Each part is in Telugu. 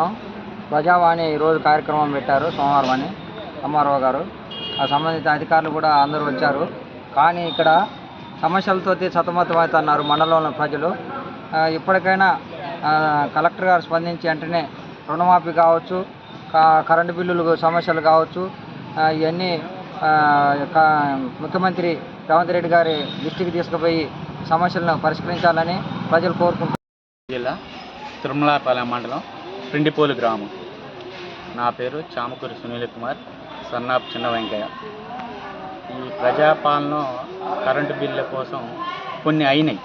ఉన్నాం ప్రజావాణి ఈరోజు కార్యక్రమం పెట్టారు సోమవారం అని అమ్మారావు గారు. ఆ సంబంధిత అధికారులు కూడా అందరూ వచ్చారు. కానీ ఇక్కడ సమస్యలతో సతమతమవుతున్నారు మండలంలో ప్రజలు. ఇప్పటికైనా కలెక్టర్ గారు స్పందించి వెంటనే రుణమాఫీ కావచ్చు కరెంటు బిల్లులు సమస్యలు కావచ్చు ఇవన్నీ ముఖ్యమంత్రి రేవంత్ రెడ్డి గారి దృష్టికి తీసుకుపోయి సమస్యలను పరిష్కరించాలని ప్రజలు కోరుకుంటున్నారు. జిల్లా తిరుమలాపాలెం మండలం. పిండిపోలు గ్రామం. నా పేరు చామకూరి సునీల్ కుమార్ సన్నాప్ చిన్న వెంకయ్య. ఈ ప్రజాపాలన కరెంటు బిల్లు కోసం కొన్ని అయినాయి.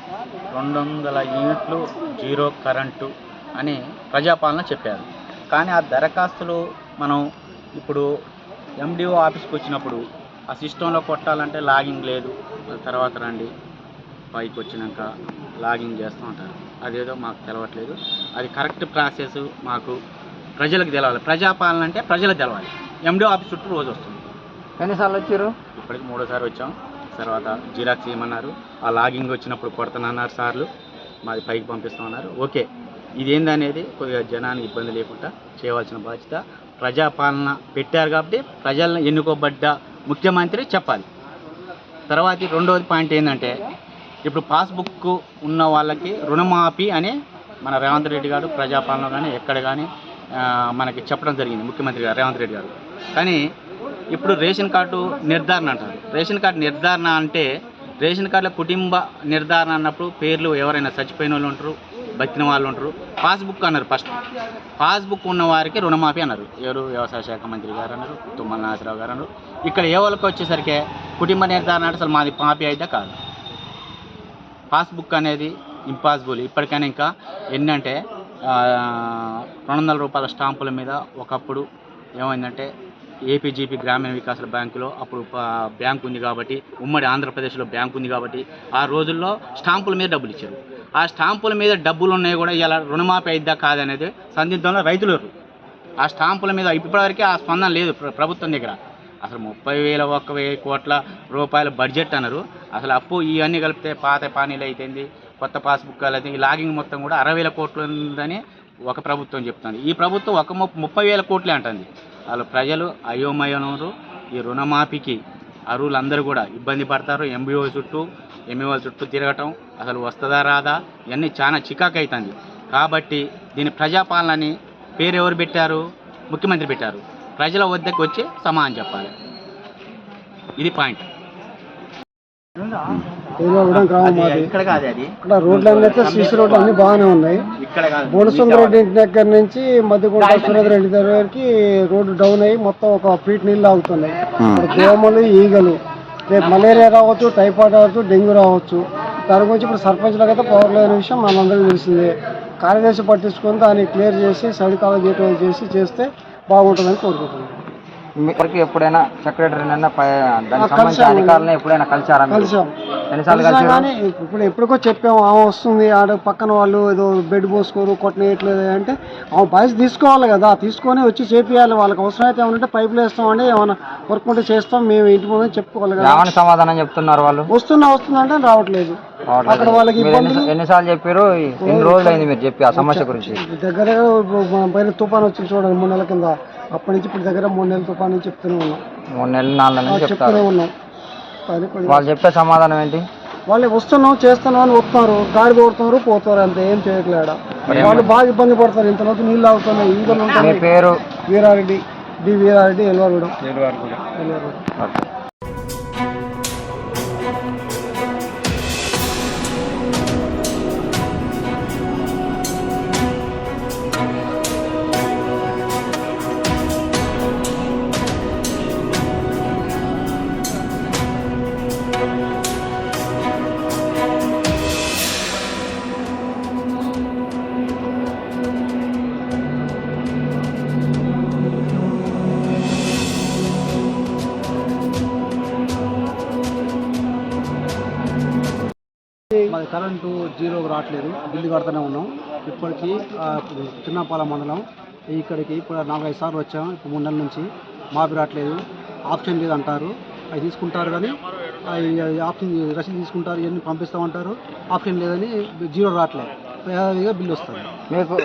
రెండు వందల యూనిట్లు జీరో కరెంటు అని ప్రజాపాలన చెప్పారు. కానీ ఆ దరఖాస్తులు మనం ఇప్పుడు ఎండిఓ ఆఫీస్కి వచ్చినప్పుడు ఆ సిస్టంలో కొట్టాలంటే లాగింగ్ లేదు. తర్వాత రండి పైకి వచ్చినాక లాగింగ్ చేస్తూ ఉంటారు. అదేదో మాకు తెలవట్లేదు. అది కరెక్ట్ ప్రాసెస్ మాకు ప్రజలకు తెలవాలి. ప్రజాపాలన అంటే ప్రజలకు తెలవాలి. ఎండిఓ ఆఫీస్ చుట్టూ రోజు వస్తుంది. ఎన్నిసార్లు వచ్చారు? ఇప్పటికి మూడోసారి వచ్చాం. తర్వాత జిరాక్స్ ఇవ్వమన్నారు ఆ లాగింగ్ వచ్చినప్పుడు కొడతానన్నారు సార్లు. మాది పైకి పంపిస్తామన్నారు. ఓకే. ఇదేందనేది కొద్దిగా జనానికి ఇబ్బంది లేకుండా చేయవలసిన బాధ్యత. ప్రజాపాలన పెట్టారు కాబట్టి ప్రజలను ఎన్నుకోబడ్డ ముఖ్యమంత్రి చెప్పాలి. తర్వాత రెండవది పాయింట్ ఏంటంటే ఇప్పుడు పాస్బుక్ ఉన్న వాళ్ళకి రుణమాఫీ అని మన రేవంత్ రెడ్డి గారు ప్రజాపాలన కానీ ఎక్కడ కానీ మనకి చెప్పడం జరిగింది ముఖ్యమంత్రి గారు రేవంత్ రెడ్డి గారు. కానీ ఇప్పుడు రేషన్ కార్డు నిర్ధారణ అంటారు. రేషన్ కార్డు నిర్ధారణ అంటే రేషన్ కార్డులో కుటుంబ నిర్ధారణ అన్నప్పుడు పేర్లు ఎవరైనా చచ్చిపోయిన వాళ్ళు ఉంటారు బతికిన వాళ్ళు ఉంటారు పాస్బుక్ అన్నారు ఫస్ట్. పాస్బుక్ ఉన్న వారికి రుణమాఫీ అన్నారు. ఎవరు? వ్యవసాయ శాఖ మంత్రి గారు అన్నారు తుమ్మల నాసిరావు గారు అన్నారు. ఇక్కడ ఏ వాళ్ళకి వచ్చేసరికి కుటుంబ నిర్ధారణ అంటే అసలు మాది మాఫీ అయితే కాదు. పాస్బుక్ అనేది ఇంపాసిబుల్. ఇప్పటికైనా ఇంకా ఎన్నంటే రెండు వందల రూపాయల స్టాంపుల మీద ఒకప్పుడు ఏమైందంటే ఏపీజీపీ గ్రామీణ వికాస బ్యాంకులో అప్పుడు బ్యాంక్ ఉంది కాబట్టి ఉమ్మడి ఆంధ్రప్రదేశ్లో బ్యాంక్ ఉంది కాబట్టి ఆ రోజుల్లో స్టాంపుల మీద డబ్బులు ఇచ్చారు. ఆ స్టాంపుల మీద డబ్బులు ఉన్నాయి కూడా ఇలా రుణమాఫీ అయిద్దా కాదనేది సందిగ్ధంలో రైతులు ఆ స్టాంపుల మీద ఇప్పటివరకు ఆ స్పందన లేదు ప్రభుత్వం దగ్గర. అసలు ముప్పై వేల ఒక్క వెయ్యి కోట్ల రూపాయల బడ్జెట్ అన్నారు. అసలు అప్పు ఇవన్నీ కలిపితే పాత పానీలు అయితేంది కొత్త పాస్బుక్ అయితే ఈ లాగింగ్ మొత్తం కూడా అరవై వేల కోట్లు ఉందని ఒక ప్రభుత్వం చెప్తుంది. ఈ ప్రభుత్వం ఒక ముప్పై వేల కోట్లే అంటుంది. వాళ్ళు ప్రజలు అయోమయనరు ఈ రుణమాఫీకి అరువులందరూ కూడా ఇబ్బంది పడతారు. ఎంబీఓ చుట్టూ ఎంఈఓ చుట్టూ తిరగటం అసలు వస్తుందా రాదా? ఇవన్నీ చాలా చికాకు అవుతుంది కాబట్టి దీని ప్రజాపాలనని పేరు ఎవరు పెట్టారు? ముఖ్యమంత్రి పెట్టారు. ప్రజల వద్దకు వచ్చి సమానం చెప్పాలి. ఇది పాయింట్. ఇక్కడ కాదు అది. ఇక్కడ రోడ్లు అన్నీ అయితే సీసీ రోడ్లు అన్ని బాగానే ఉన్నాయి. ఇక్కడ కాదు. బోనసుందర రెడ్డి ఇంటి దగ్గర నుంచి సురేంద్ర రెడ్డి డౌన్ అయ్యి మొత్తం ఒక ఫీట్ నీళ్ళు ఆగుతున్నాయి. దోమలు ఈగలు రేపు మలేరియా రావచ్చు టైఫాయిడ్ రావచ్చు డెంగ్యూ రావచ్చు. దాని గురించి ఇప్పుడు సర్పంచ్లకు అయితే పవర్ లేని విషయం మనందరికీ తెలిసిందే. కార్యదర్శి పట్టించుకొని దాన్ని క్లియర్ చేసి సైడ్ కాలం చేయటం చేసి చేస్తే బాగుంటుందని కోరుకుంటున్నాను మీకు ఎప్పుడైనా సెక్రటరీ దానికి సంబంధించిన. అధికారులను ఎప్పుడైనా కలిసారా? కలిసాం కానీ ఇప్పుడు ఎప్పటికో చెప్పాము ఆమె వస్తుంది ఆడ పక్కన వాళ్ళు ఏదో బెడ్ పోసుకోరు కొట్టనేయట్లేదు అంటే ఆమె బాయ్స్ తీసుకోవాలి కదా తీసుకొని వచ్చి చేపియాలి వాళ్ళకి అవసరం అయితే ఏమంటే పైపులు వేస్తామండి ఏమైనా వర్క్ ఉంటే చేస్తాం మేము ఇంటి ముందు చెప్పుకోవాలి కదా సమాధానం చెప్తున్నారు వాళ్ళు వస్తున్నా రావట్లేదు రావట్లేదు. అక్కడ వాళ్ళకి ఇబ్బందులు? ఎన్నిసార్లు చెప్పారు ఎన్ని రోజులు అయింది మీరు చెప్పి ఆ సమస్య గురించి? దగ్గర మన పైన తుఫాన్ వచ్చింది చూడండి మూడు నెలల కింద. అప్పటి నుంచి ఇప్పుడు దగ్గర మూడు నెలల తుఫాన్ నుంచి చెప్తూనే ఉన్నాం. మూడు నెలలు నాలుగు నెలలు చెప్తూనే ఉన్నాం. వాళ్ళు చెప్పే సమాధానం ఏంటి? వాళ్ళు వస్తున్నాం చేస్తున్నాం అని వస్తున్నారు గాడి కొడుతున్నారు పోతున్నారు అంతే ఏం చేయట్లేడ? వాళ్ళు బాగా ఇబ్బంది పడతారు. ఇంతలోకి నీళ్ళు అవుతున్నాయి ఈగలు ఉంటాయి పేరు? వీరారెడ్డి డి వీరారెడ్డి ఎల్వారగూడెం. ఓకే. మాది కరెంటు జీరోకి రావట్లేదు బిల్లు కడుతూనే ఉన్నాం. ఇప్పటికీ చిన్నపాల మండలం ఇక్కడికి ఇప్పుడు నాలుగైదు సార్లు వచ్చాం ఇప్పుడు మూడు నెలల నుంచి. మాపి రావట్లేదు ఆప్షన్ లేదు అంటారు అవి తీసుకుంటారు కానీ ఆప్షన్ రసీదు తీసుకుంటారు ఇవన్నీ పంపిస్తామంటారు. ఆప్షన్ లేదని జీరో రావట్లేదు యథావిధిగా బిల్లు వస్తుంది. మీకు